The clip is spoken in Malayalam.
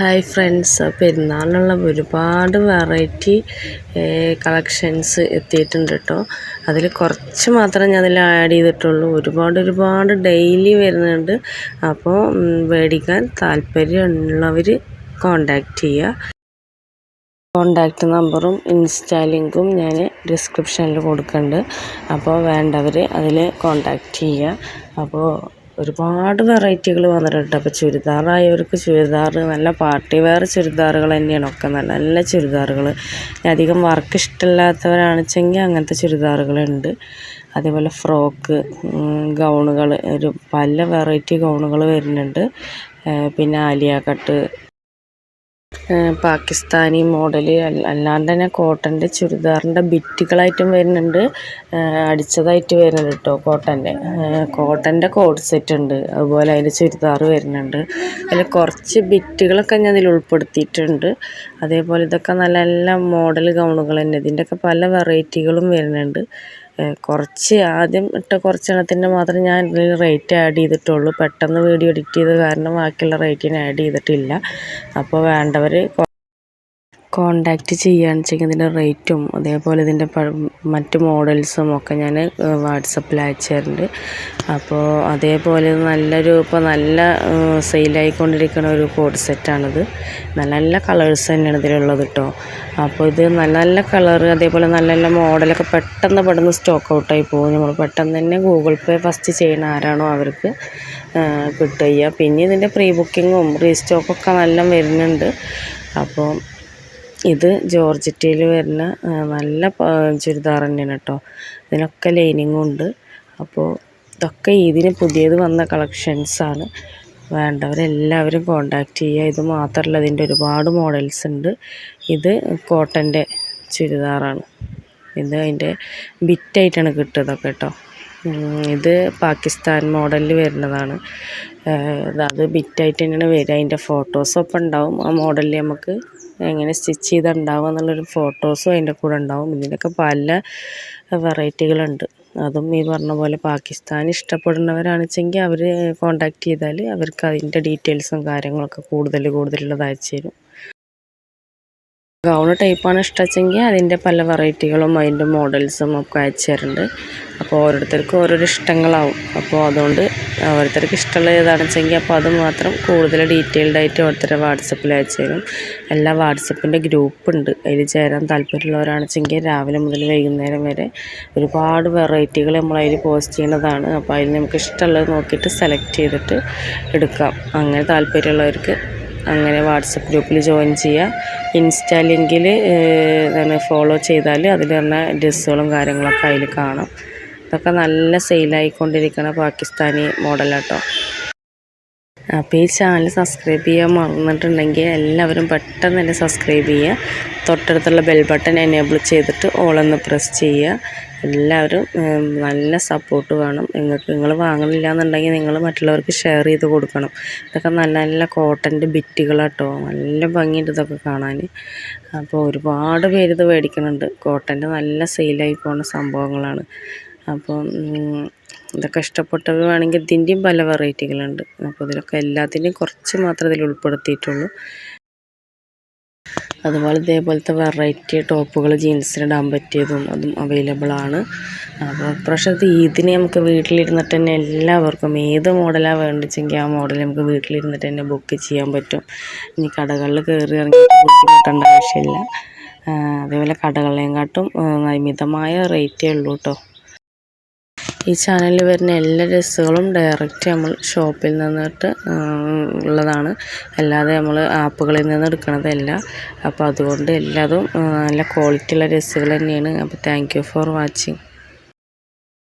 ഹായ് ഫ്രണ്ട്സ് പെരുന്നാളിനുള്ള ഒരുപാട് വെറൈറ്റി കളക്ഷൻസ് എത്തിയിട്ടുണ്ട് കേട്ടോ അതിൽ കുറച്ച് മാത്രമേ ഞാൻ അതിൽ ആഡ് ചെയ്തിട്ടുള്ളൂ. ഒരുപാട് ഒരുപാട് ഡെയിലി വരുന്നുണ്ട്. അപ്പോൾ മേടിക്കാൻ താല്പര്യമുള്ളവർ കോണ്ടാക്റ്റ് ചെയ്യുക കോണ്ടാക്റ്റ് നമ്പറും ഇൻസ്റ്റാ ലിങ്കും ഞാൻ ഡിസ്ക്രിപ്ഷനിൽ കൊടുക്കുന്നുണ്ട് അപ്പോൾ വേണ്ടവർ അതിൽ കോണ്ടാക്റ്റ് ചെയ്യുക അപ്പോൾ ഒരുപാട് വെറൈറ്റികൾ വന്നിട്ടുണ്ട്. അപ്പോൾ ചുരിദാറായവർക്ക് ചുരിദാർ നല്ല പാർട്ടി വെയർ ചുരിദാറുകൾ തന്നെയാണ്. ഒക്കെ നല്ല നല്ല ചുരിദാറുകൾ അധികം വർക്ക് ഇഷ്ടമില്ലാത്തവരാണെച്ചെങ്കിൽ അങ്ങനത്തെ ചുരിദാറുകളുണ്ട്. അതേപോലെ ഫ്രോക്ക് ഗൗണുകൾ ഒരു പല വെറൈറ്റി ഗൗണുകൾ വരുന്നുണ്ട്. പിന്നെ ആലിയ കട്ട് പാകിസ്ഥാനി മോഡൽ അല്ലാണ്ട് തന്നെ കോട്ടന്റെ ചുരിദാറിന്റെ ബിറ്റുകളായിട്ടും വരുന്നുണ്ട്. അടിച്ചതായിട്ട് വരുന്നുണ്ട് കേട്ടോ കോട്ടന്റെ കോട്ടന്റെ കോഡ് സെറ്റ് ഉണ്ട്. അതുപോലെ അതിന്റെ ചുരിദാർ വരുന്നുണ്ട്. അതിൽ കുറച്ച് ബിറ്റുകളൊക്കെ ഞാൻ അതിൽ ഉൾപ്പെടുത്തിയിട്ടുണ്ട്. അതേപോലെ ഇതൊക്കെ നല്ല നല്ല മോഡൽ ഗൗണുകൾ തന്നെ. ഇതിന്റെയൊക്കെ പല വെറൈറ്റികളും വരുന്നുണ്ട്. കുറച്ച് ആദ്യം ഇട്ട കുറച്ചെണ്ണത്തിന്റെ മാത്രം ഞാൻ ഇതിൽ റേറ്റ് ആഡ് ചെയ്തിട്ടുള്ളൂ. പെട്ടെന്ന് വീഡിയോ എഡിറ്റ് ചെയ്ത് കാരണം ബാക്കിയുള്ള റേറ്റ് ഞാൻ ആഡ് ചെയ്തിട്ടില്ല. അപ്പോൾ വേണ്ടവർ കോണ്ടാക്റ്റ് ചെയ്യുകയാണെന്ന് വെച്ചെങ്കിൽ ഇതിന്റെ റേറ്റും അതേപോലെ ഇതിന്റെ മറ്റ് മോഡൽസും ഒക്കെ ഞാൻ വാട്സപ്പിൽ അയച്ചു തരുന്നുണ്ട് അപ്പോൾ അതേപോലെ നല്ലൊരു ഇപ്പോൾ നല്ല സെയിലായിക്കൊണ്ടിരിക്കുന്ന ഒരു കോഡ് സെറ്റാണിത് നല്ല നല്ല കളേഴ്സ് തന്നെയാണ് ഇതിലുള്ളത് കേട്ടോ അപ്പോൾ ഇത് നല്ല നല്ല കളർ അതേപോലെ നല്ല നല്ല മോഡലൊക്കെ പെട്ടെന്ന് പെട്ടെന്ന് സ്റ്റോക്ക് ഔട്ടായി പോകും. നമ്മൾ പെട്ടെന്ന് തന്നെ ഗൂഗിൾ പേ ഫസ്റ്റ് ചെയ്യുന്ന ആരാണോ അവർക്ക് കിട്ടുക. പിന്നെ ഇതിന്റെ പ്രീ ബുക്കിങ്ങും റീസ്റ്റോക്കൊക്കെ നല്ല വരുന്നുണ്ട്. അപ്പോൾ ഇത് ജോർജറ്റയിൽ വരുന്ന നല്ല ചുരിദാർ തന്നെയാണ് കേട്ടോ. ഇതിനൊക്കെ ലൈനിങ്ങും ഉണ്ട്. അപ്പോൾ ഇതൊക്കെ ഇതിന് പുതിയത് വന്ന കളക്ഷൻസാണ് വേണ്ടവരെല്ലാവരും കോണ്ടാക്ട് ചെയ്യുക. ഇത് മാത്രമല്ല ഇതിന്റെ ഒരുപാട് മോഡൽസ് ഉണ്ട്. ഇത് കോട്ടന്റെ ചുരിദാറാണ്. ഇത് അതിന്റെ ബിറ്റായിട്ടാണ് കിട്ടുന്നതൊക്കെ കേട്ടോ. ഇത് പാകിസ്ഥാൻ മോഡലിൽ വരുന്നതാണ്. അത് ബിറ്റായിട്ട് തന്നെയാണ് വരിക. അതിന്റെ ഫോട്ടോസൊപ്പം ഉണ്ടാവും ആ മോഡലിൽ നമുക്ക്. എങ്ങനെ സ്റ്റിച്ച് ചെയ്തുണ്ടാവുക എന്നുള്ളൊരു ഫോട്ടോസും അതിന്റെ കൂടെ ഉണ്ടാവും. ഇതിനൊക്കെ പല വെറൈറ്റികളുണ്ട്. അതും ഈ പറഞ്ഞ പോലെ പാകിസ്ഥാൻ ഇഷ്ടപ്പെടുന്നവരാണെച്ചെങ്കിൽ അവർ കോണ്ടാക്ട് ചെയ്താൽ അവർക്ക് അതിന്റെ ഡീറ്റെയിൽസും കാര്യങ്ങളൊക്കെ കൂടുതൽ കൂടുതലുള്ളത് അയച്ചു തരും. ഗൗൺ ടൈപ്പാണ് ഇഷ്ടമെങ്കിൽ അതിന്റെ പല വെറൈറ്റികളും അതിന്റെ മോഡൽസും ഒക്കെ അയച്ചു തരുന്നുണ്ട് അപ്പോൾ ഓരോരുത്തർക്കും ഓരോരോ ഇഷ്ടങ്ങളാവും. അപ്പോൾ അതുകൊണ്ട് ഓരോരുത്തർക്ക് ഇഷ്ടമുള്ള ഏതാണെന്ന് അപ്പോൾ അത് മാത്രം കൂടുതൽ ഡീറ്റെയിൽഡ് ആയിട്ട് ഓരോരുത്തരെ വാട്സപ്പിൽ അയച്ചു തരും. എല്ലാ വാട്സപ്പിന്റെ ഗ്രൂപ്പ് ഉണ്ട് അതിൽ ചേരാൻ താല്പര്യമുള്ളവരാണെച്ചെങ്കിൽ രാവിലെ മുതൽ വൈകുന്നേരം വരെ ഒരുപാട് വെറൈറ്റികൾ നമ്മൾ അതിൽ പോസ്റ്റ് ചെയ്യുന്നതാണ്. അപ്പോൾ അതിൽ നമുക്ക് ഇഷ്ടമുള്ളത് നോക്കിയിട്ട് സെലക്ട് ചെയ്തിട്ട് എടുക്കാം. അങ്ങനെ താല്പര്യമുള്ളവർക്ക് അങ്ങനെ വാട്സപ്പ് ഗ്രൂപ്പിൽ ജോയിൻ ചെയ്യുക. ഇൻസ്റ്റാ ലിങ്കിൽ എന്താണ് ഫോളോ ചെയ്താൽ അതിൽ പറഞ്ഞ ഡ്രസ്സുകളും കാര്യങ്ങളൊക്കെ അതിൽ കാണാം. ഇതൊക്കെ നല്ല സെയിലായിക്കൊണ്ടിരിക്കുന്ന പാകിസ്ഥാനി മോഡലാട്ടോ. അപ്പോൾ ഈ ചാനൽ സബ്സ്ക്രൈബ് ചെയ്യാൻ മറന്നിട്ടുണ്ടെങ്കിൽ എല്ലാവരും പെട്ടെന്ന് തന്നെ സബ്സ്ക്രൈബ് ചെയ്യുക. തൊട്ടടുത്തുള്ള ബെൽ ബട്ടൺ എനേബിൾ ചെയ്തിട്ട് ഓളൊന്ന് പ്രസ് ചെയ്യുക. എല്ലാവരും നല്ല സപ്പോർട്ട് വേണം. നിങ്ങൾക്ക് നിങ്ങൾ വാങ്ങണില്ല എന്നുണ്ടെങ്കിൽ നിങ്ങൾ മറ്റുള്ളവർക്ക് ഷെയർ ചെയ്ത് കൊടുക്കണം. ഇതൊക്കെ നല്ല നല്ല കോട്ടന്റെ ബിറ്റുകളാട്ടോ നല്ല ഭംഗിയുണ്ട് ഇതൊക്കെ കാണാൻ. അപ്പോൾ ഒരുപാട് പേര് ഇത് മേടിക്കുന്നുണ്ട്. കോട്ടന്റെ നല്ല സെയിലായി പോകുന്ന സംഭവങ്ങളാണ്. അപ്പം ഇതൊക്കെ വേണമെങ്കിൽ ഇതിന്റെയും പല വെറൈറ്റികളുണ്ട്. അപ്പോൾ ഇതിലൊക്കെ എല്ലാത്തിന്റെയും കുറച്ച് മാത്രം ഇതിൽ ഉൾപ്പെടുത്തിയിട്ടുള്ളൂ. അതുപോലെ ഇതേപോലത്തെ വെറൈറ്റി ടോപ്പുകൾ ജീൻസിനിടാൻ പറ്റിയതും അതും അവൈലബിൾ ആണ്. അപ്പോൾ ഇപ്രാവശ്യത്തെ ഇതിനെ നമുക്ക് വീട്ടിലിരുന്നിട്ട് തന്നെ എല്ലാവർക്കും ഏത് മോഡലാണ് വേണ്ടിച്ചെങ്കിൽ ആ മോഡൽ നമുക്ക് വീട്ടിലിരുന്നിട്ട് തന്നെ ബുക്ക് ചെയ്യാൻ പറ്റും. ഇനി കടകളിൽ കയറി ഇറങ്ങി ബുദ്ധിമുട്ടേണ്ട ആവശ്യമില്ല. അതേപോലെ കടകളെയും കാട്ടും മിതമായ റേറ്റേ ഉള്ളൂ കേട്ടോ. ഈ ചാനലിൽ വരുന്ന എല്ലാ ഡ്രസ്സുകളും ഡയറക്റ്റ് നമ്മൾ ഷോപ്പിൽ നിന്നിട്ട് ഉള്ളതാണ്. അല്ലാതെ നമ്മൾ ആപ്പുകളിൽ നിന്ന് എടുക്കണതല്ല. അപ്പോൾ അതുകൊണ്ട് എല്ലാതും നല്ല ക്വാളിറ്റി ഉള്ള ഡ്രസ്സുകൾ തന്നെയാണ്. അപ്പോൾ താങ്ക് ഫോർ വാച്ചിങ്